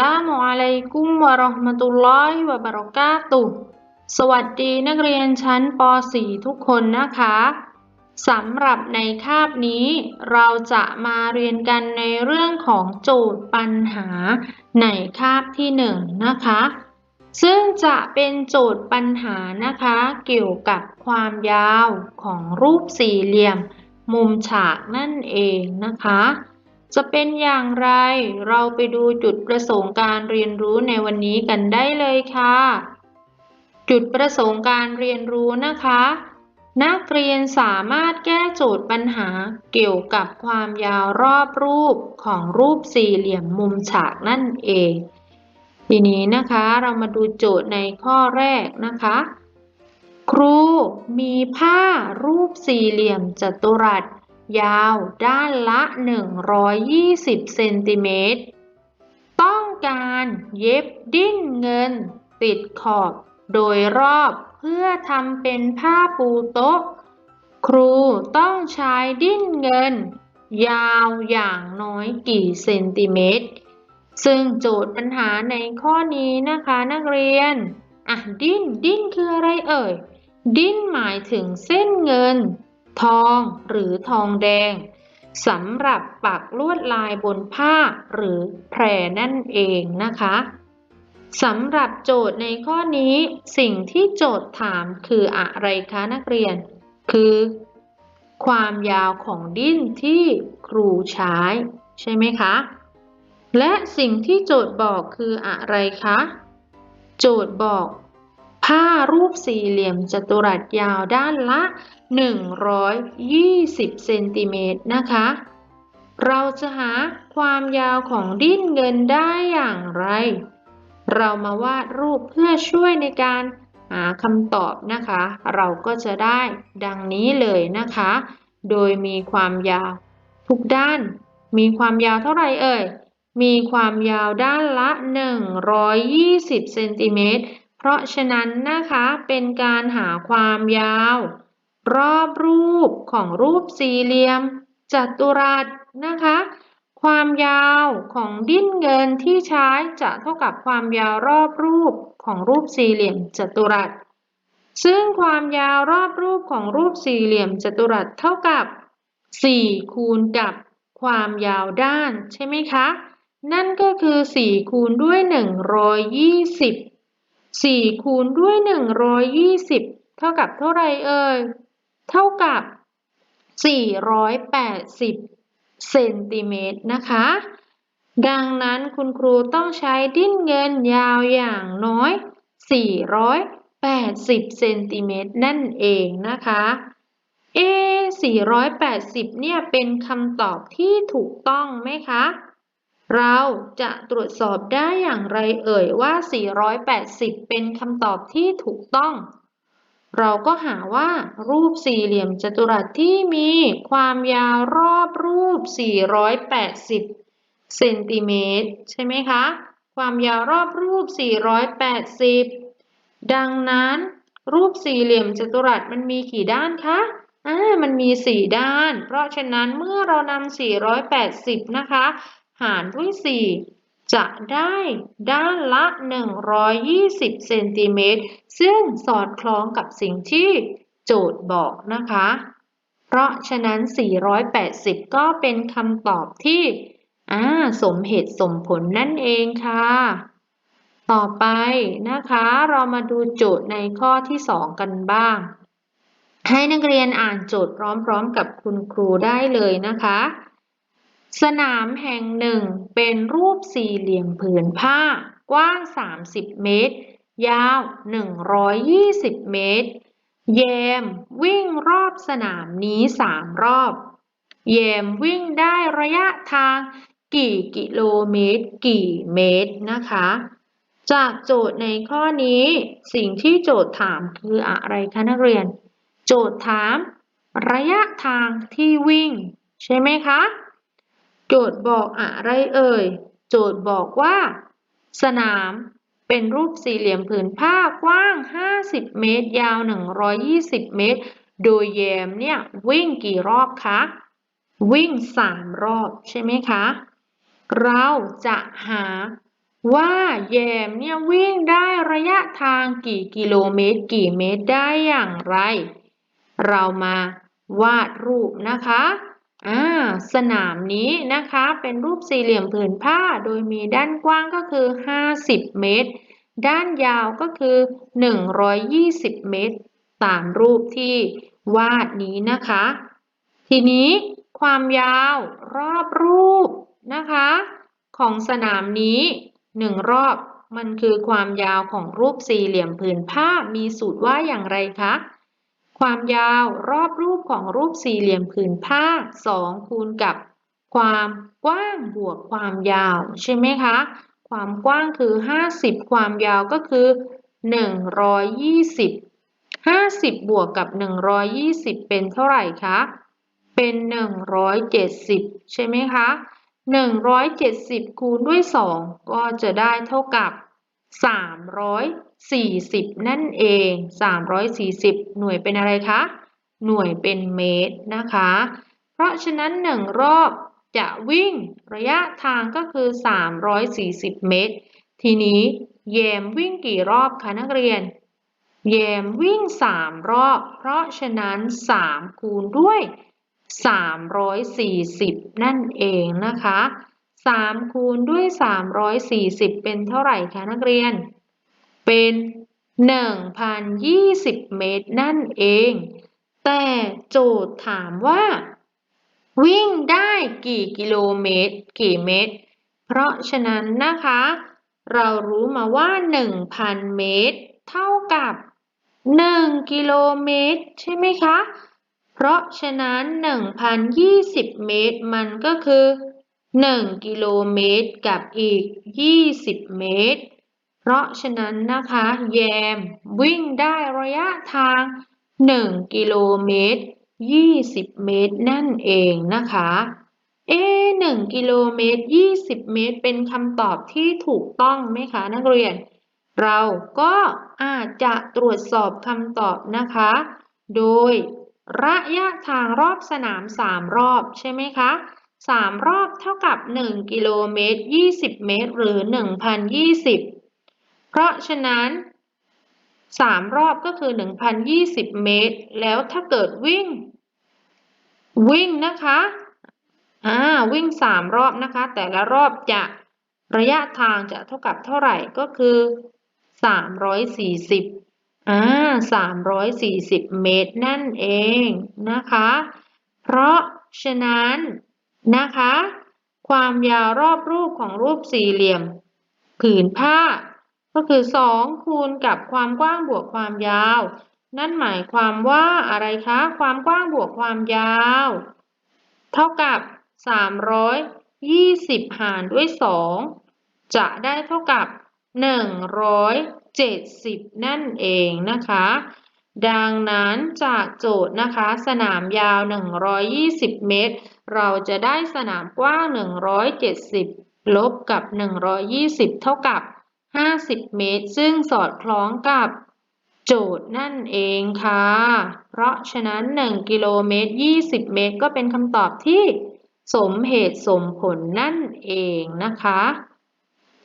ลามุอะลัยกุมวะราะห์มะตุลลอฮิวะบะเราะกาตุสวัสดีนักเรียนชั้นป .4 ทุกคนนะคะสำหรับในคาบนี้ เราจะมาเรียนกันในเรื่องของโจทย์ปัญหาในคาบที่หนึ่งนะคะ ซึ่งจะเป็นโจทย์ปัญหานะคะ เกี่ยวกับความยาวของรูปสี่เหลี่ยม มุมฉากนั่นเองนะคะ จะเป็นอย่างไร เราไปดูจุดประสงค์การเรียนรู้ในวันนี้กันได้เลยค่ะ จุดประสงค์การเรียนรู้นะคะ นักเรียนสามารถแก้โจทย์ปัญหาเกี่ยวกับความยาวรอบรูปของรูปสี่เหลี่ยมมุมฉากนั่นเอง ทีนี้นะคะเรามาดูโจทย์ในข้อแรกนะคะ ครูมีผ้ารูปสี่เหลี่ยมจัตุรัส ยาวด้านละ 120 เซนติเมตร ต้องการเย็บดิ้นเงิน ติดขอบ โดยรอบเพื่อทำเป็นผ้าปูโต๊ะ ครูต้องใช้ดิ้นเงิน ยาวอย่างน้อยกี่เซนติเมตร ซึ่งโจทย์ปัญหาในข้อนี้นะคะนักเรียน อะดิ้นดิ้นคืออะไรเอ่ย ดิ้นหมายถึงเส้นเงิน ทองหรือทองแดงสำหรับปักลวดลายบนผ้าหรือแพรนั่นเองนะคะสำหรับโจทย์ในข้อนี้ สิ่งที่โจทย์ถามคืออะไรคะนักเรียน คือ ความยาวของดิ้นที่ครูใช้ ใช่ไหมคะ และสิ่งที่โจทย์บอกคืออะไรคะ โจทย์บอก ผ้ารูปสี่เหลี่ยมจัตุรัสยาวด้านละ 120เซนติเมตรนะคะ เราจะหาความยาวของดิ้นเงินได้อย่างไร เรามาวาดรูปเพื่อช่วยในการหาคำตอบนะคะ เราก็จะได้ดังนี้เลยนะคะ โดยมีความยาวทุกด้าน มีความยาวเท่าไหร่เอ่ย มีความยาวด้านละ 120เซนติเมตร เพราะฉะนั้นนะคะเป็นการหาความยาว รอบรูปของรูปสี่เหลี่ยมจัตุรัสนะคะ ความยาวของดิ้นเงินที่ใช้จะเท่ากับความยาวรอบรูปของรูปสี่เหลี่ยมจัตุรัส ซึ่งความยาวรอบรูปของรูปสี่เหลี่ยมจัตุรัสเท่ากับ 4 คูณกับความยาวด้านใช่ไหมคะ นั่นก็คือ 4 คูณด้วย 120 4 คูณด้วย 120 เท่ากับเท่าไรเอ่ย เท่ากับ 480 เซนติเมตรนะคะ ดังนั้นคุณครูต้องใช้ดิ้นเงินยาวอย่างน้อย 480 เซนติเมตรนั่นเองนะคะเอ480 เนี่ยเป็นคำตอบที่ถูกต้องไหมคะ เราจะตรวจสอบได้อย่างไรเอ่ยว่า 480 เป็นคำตอบที่ถูกต้อง เราก็หาว่ารูปสี่เหลี่ยมจัตุรัสที่มีความยาวรอบรูป 480 เซนติเมตรใช่ไหมคะ ความยาวรอบรูป 480 ดังนั้น รูปสี่เหลี่ยมจัตุรัสมันมีกี่ด้านคะอ่ามันมี 4 ด้าน เพราะฉะนั้นเมื่อเรานำ480 นะคะ หารด้วย 4 จะได้ด้านละ 120 เซนติเมตร ซึ่งสอดคล้องกับสิ่งที่โจทย์บอกนะคะ เพราะฉะนั้น 480 ก็เป็นคำตอบที่สมเหตุสมผลนั่นเองค่ะ ต่อไปนะคะ เรามาดูโจทย์ในข้อที่ 2 กันบ้าง ให้นักเรียนอ่านโจทย์พร้อมๆกับคุณครูได้เลยนะคะ สนามแห่งหนึ่งเป็นรูปสี่เหลี่ยมผืนผ้า กว้าง 30 เมตร ยาว 120 เมตรแยมวิ่งรอบสนามนี้สามรอบแยมวิ่งได้ระยะทางกี่กิโลเมตร กี่เมตรนะคะ จากโจทย์ในข้อนี้ สิ่งที่โจทย์ถามคืออะไรคะนักเรียน โจทย์ถาม ระยะทางที่วิ่ง ใช่ไหมคะ โจทย์บอกอะไรเอ่ย โจทย์บอกว่า สนามเป็นรูปสี่เหลี่ยมผืนผ้ากว้าง 50 เมตร ยาว 120 เมตร โดยแยมเนี่ยวิ่งกี่รอบคะ วิ่ง 3 รอบใช่ไหมคะ เราจะหาว่าแยมเนี่ยวิ่งได้ระยะทางกี่กิโลเมตร กี่เมตรได้อย่างไร เรามาวาดรูปนะคะ อ่าสนามนี้นะคะเป็นรูปสี่เหลี่ยมผืนผ้าโดยมีด้านกว้างก็คือ 50 เมตร ด้านยาวก็คือ 120 เมตร ตามรูปที่วาดนี้นะคะ ทีนี้ความยาวรอบรูปนะคะ ของสนามนี้หนึ่งรอบมันคือความยาวของรูปสี่เหลี่ยมผืนผ้ามีสูตรว่าอย่างไรคะ ความยาวรอบรูปของรูปสี่เหลี่ยมผืนผ้า 2 คูณกับความกว้างบวกความยาว ใช่ไหมคะ ความกว้างคือ 50 ความยาวก็คือ 120 50 บวกกับ 120 เป็นเท่าไหร่คะ เป็น 170 ใช่ไหมคะ 170 คูณด้วย 2 ก็จะได้เท่ากับ 340 นั่นเอง 340 หน่วยเป็นอะไรคะ หน่วยเป็นเมตรนะคะ เพราะฉะนั้น 1 รอบจะวิ่งระยะทางก็คือ 340 เมตร ทีนี้แยมวิ่งกี่รอบคะนักเรียน แยมวิ่ง 3 รอบ เพราะฉะนั้น 3 คูณด้วย 340 นั่นเองนะคะ 3 คูณด้วย 340 เป็นเท่าไหร่คะนักเรียน เป็น 1,020 เมตรนั่นเอง แต่โจทย์ถามว่า วิ่งได้กี่กิโลเมตร กี่เมตร เพราะฉะนั้นนะคะ เรารู้มาว่า 1,000 เมตร เท่ากับ 1 กิโลเมตร ใช่ไหมคะ เพราะฉะนั้น 1,020 เมตรมันก็คือ 1กิโลเมตรกับอีก20เมตร เพราะฉะนั้นนะคะ แยมวิ่งได้ระยะทาง1กิโลเมตร20เมตรนั่นเองนะคะ เอ๊1กิโลเมตร20เมตร เป็นคำตอบที่ถูกต้องไหมคะนักเรียน เราก็อาจจะตรวจสอบคำตอบนะคะ โดยระยะทางรอบสนาม 3 รอบใช่ไหมคะ 3รอบเท่ากับ1กิโลเมตร20เมตร หรือ1,020เพราะฉะนั้น3รอบก็คือ1,020เมตร แล้วถ้าเกิดวิ่ง วิ่งนะคะอ่าวิ่ง3รอบนะคะ แต่ละรอบจะระยะทางจะเท่ากับเท่าไหร่ก็คือ340อ่า340เมตรนั่นเองนะคะ เพราะฉะนั้น นะคะ ความยาวรอบรูปของรูปสี่เหลี่ยม ผืนผ้า ก็คือ 2 คูณกับความกว้างบวกความยาว นั่นหมายความว่าอะไรคะ ความกว้างบวกความยาว เท่ากับ 320 หารด้วย 2 จะได้เท่ากับ 170 นั่นเองนะคะดังนั้นจากโจทย์นะคะ สนามยาว 120 เมตร เราจะได้สนามกว้าง 170 ลบกับ 120 เท่ากับ 50 เมตร ซึ่งสอดคล้องกับโจทย์นั่นเองค่ะ เพราะฉะนั้น 1 กิโลเมตร 20 เมตร ก็เป็นคำตอบที่สมเหตุสมผลนั่นเองนะคะ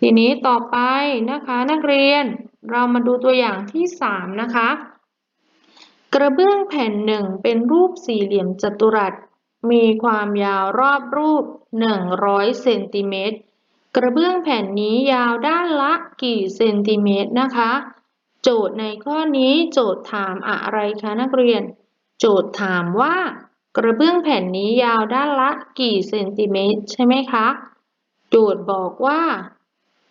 ทีนี้ต่อไปนะคะนักเรียนเรามาดูตัวอย่างที่ 3 นะคะ กระเบื้องแผ่นหนึ่งเป็นรูปสี่เหลี่ยมจัตุรัส มีความยาวรอบรูป 100 เซนติเมตร กระเบื้องแผ่นนี้ยาวด้านละกี่เซนติเมตรนะคะ โจทย์ในข้อนี้โจทย์ถามอะไรคะนักเรียน โจทย์ถามว่า กระเบื้องแผ่นนี้ยาวด้านละกี่เซนติเมตรใช่ไหมคะ โจทย์บอกว่า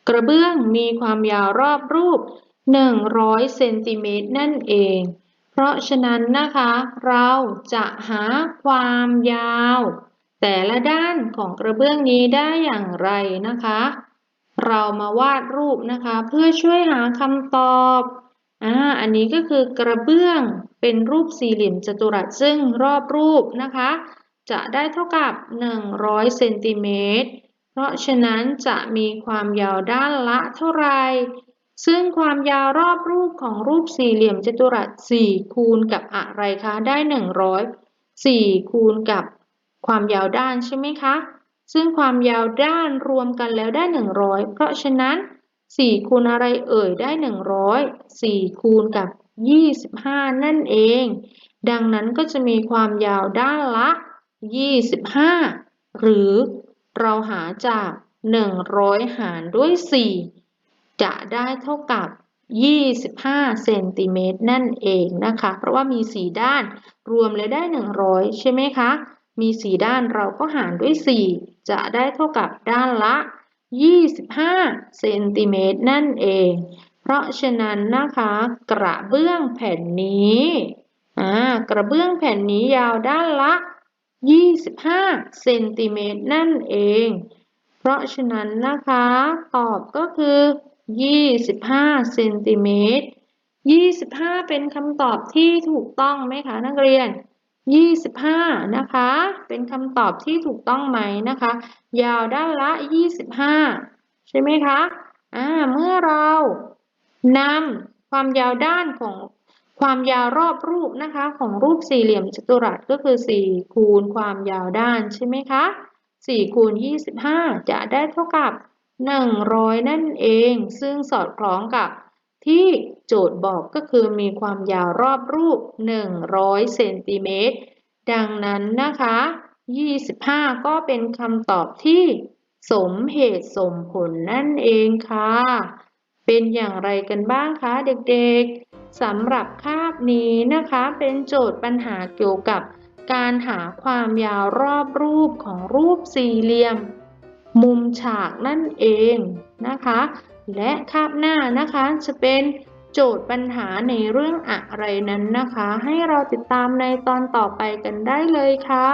กระเบื้องมีความยาวรอบรูป 100 เซนติเมตรนั่นเอง เพราะฉะนั้นนะคะ เราจะหาความยาว แต่ละด้านของกระเบื้องนี้ได้อย่างไรนะคะ เรามาวาดรูปนะคะ เพื่อช่วยหาคำตอบอ่าอันนี้ก็คือกระเบื้องเป็นรูปสี่เหลี่ยมจัตุรัสซึ่งรอบรูปนะคะ จะได้เท่ากับ 100เซนติเมตรเพราะฉะนั้นจะมีความยาวด้านละเท่าไหร่ ซึ่งความยาวรอบรูปของรูปสี่เหลี่ยมจัตุรัส 4 คูณกับอะไรคะ ได้ 100 4 คูณกับความยาวด้านใช่ไหมคะ ซึ่งความยาวด้านรวมกันแล้วได้ 100 เพราะฉะนั้น 4 คูณอะไรเอ่ยได้ 100 4 คูณกับ 25 นั่นเอง ดังนั้นก็จะมีความยาวด้านละ 25 หรือเราหาจาก 100 หารด้วย 4 จะได้เท่ากับ 25 เซนติเมตรนั่นเองนะคะ เพราะว่ามี 4 ด้านรวมเลยได้ 100 ใช่ไหมคะ มี 4 ด้านเราก็หารด้วย 4 จะได้เท่ากับด้านละ 25 เซนติเมตรนั่นเอง เพราะฉะนั้นนะคะ กระเบื้องแผ่นนี้กระเบื้องแผ่นนี้ยาวด้านละ 25 เซนติเมตรนั่นเอง เพราะฉะนั้นนะคะ ตอบก็คือ 25เซนติเมตร25เป็นคำตอบที่ถูกต้องไหมคะนักเรียน25นะคะ เป็นคำตอบที่ถูกต้องไหมนะคะ ยาวด้านละ25ใช่ไหมคะอ่าเมื่อเรานำความยาวด้านของความยาวรอบรูปนะคะ ของรูปสี่เหลี่ยมจัตุรัสก็คือ 4 คูณความยาวด้านใช่ไหมคะ4คูณ25 จะได้เท่ากับ 100 นั่นเอง ซึ่งสอดคล้องกับที่โจทย์บอกก็คือมีความยาวรอบรูป 100 เซนติเมตร ดังนั้นนะคะ 25 ก็เป็นคำตอบที่สมเหตุสมผลนั่นเองค่ะ เป็นอย่างไรกันบ้างคะเด็กๆ สำหรับคาบนี้นะคะเป็นโจทย์ปัญหาเกี่ยวกับการหาความยาวรอบรูปของรูปสี่เหลี่ยม มุมฉากนั่นเองนะคะ และคาบหน้านะคะจะเป็นโจทย์ปัญหาในเรื่องอะไรนั้นนะคะ ให้เราติดตามในตอนต่อไปกันได้เลยค่ะ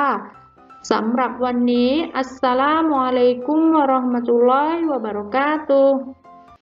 สำหรับวันนี้ อัสสลามุอะลัยกุมวะเราะห์มะตุลลอฮิวะบะเราะกาตุฮ์